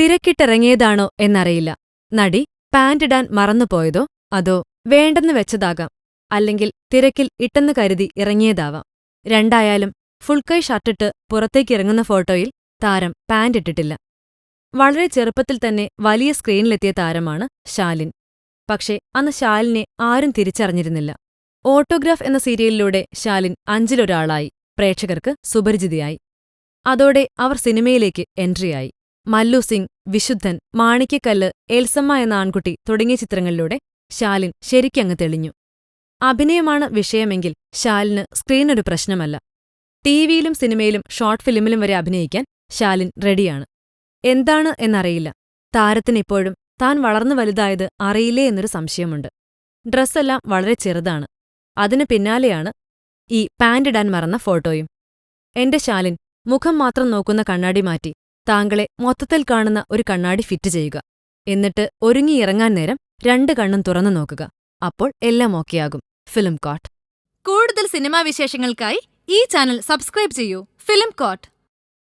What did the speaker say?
തിരക്കിട്ടിറങ്ങിയതാണോ എന്നറിയില്ല. നടി പാന്റിടാൻ മറന്നുപോയതോ അതോ വേണ്ടെന്ന് വെച്ചതാകാം. അല്ലെങ്കിൽ തിരക്കിൽ ഇട്ടെന്ന് കരുതി ഇറങ്ങിയതാവാം. രണ്ടായാലും ഫുൾക്കൈ ഷർട്ടിട്ട് പുറത്തേക്കിറങ്ങുന്ന ഫോട്ടോയിൽ താരം പാന്റ് ഇട്ടിട്ടില്ല വളരെ ചെറുപ്പത്തിൽ തന്നെ വലിയ സ്ക്രീനിലെത്തിയ താരമാണ് ശാലിൻ. പക്ഷേ അന്ന് ശാലിനെ ആരും തിരിച്ചറിഞ്ഞിരുന്നില്ല. ഓട്ടോഗ്രാഫ് എന്ന സീരിയലിലൂടെ ശാലിൻ അഞ്ചിലൊരാളായി. പ്രേക്ഷകർക്ക് സുപരിചിതയായി. അതോടെ അവർ സിനിമയിലേക്ക് എൻട്രിയായി. മല്ലു സിംഗ് വിശുദ്ധൻ മാണിക്യക്കല്ല് എൽസമ്മ എന്ന ആൺകുട്ടി തുടങ്ങിയ ചിത്രങ്ങളിലൂടെ ശാലിൻ ശരിക്കങ്ങ് തെളിഞ്ഞു. അഭിനയമാണ് വിഷയമെങ്കിൽ ശാലിന് സ്ക്രീനൊരു പ്രശ്നമല്ല. ടിവിയിലും സിനിമയിലും ഷോർട്ട് ഫിലിമിലും വരെ അഭിനയിക്കാൻ ശാലിൻ റെഡിയാണ്. എന്താണ് എന്നറിയില്ല. താരത്തിനിപ്പോഴും താൻ വളർന്നു വലുതായത് അറിയില്ലേ എന്നൊരു സംശയമുണ്ട്. ഡ്രസ്സെല്ലാം വളരെ ചെറുതാണ്. അതിനു പിന്നാലെയാണ് ഈ പാന്റിടാൻ മറന്ന ഫോട്ടോയും. എന്റെ ശാലിൻ മുഖം മാത്രം നോക്കുന്ന കണ്ണാടി മാറ്റി. താങ്കളെ മൊത്തത്തിൽ കാണുന്ന ഒരു കണ്ണാടി ഫിറ്റ് ചെയ്യുക. എന്നിട്ട് ഒരുങ്ങിയിറങ്ങാൻ നേരം രണ്ട് കണ്ണും തുറന്നു നോക്കുക. അപ്പോൾ എല്ലാം ഓക്കെയാകും ഫിലിം കോട്ട്. കൂടുതൽ സിനിമാ വിശേഷങ്ങൾക്കായി ഈ ചാനൽ സബ്സ്ക്രൈബ് ചെയ്യൂ. Film coat.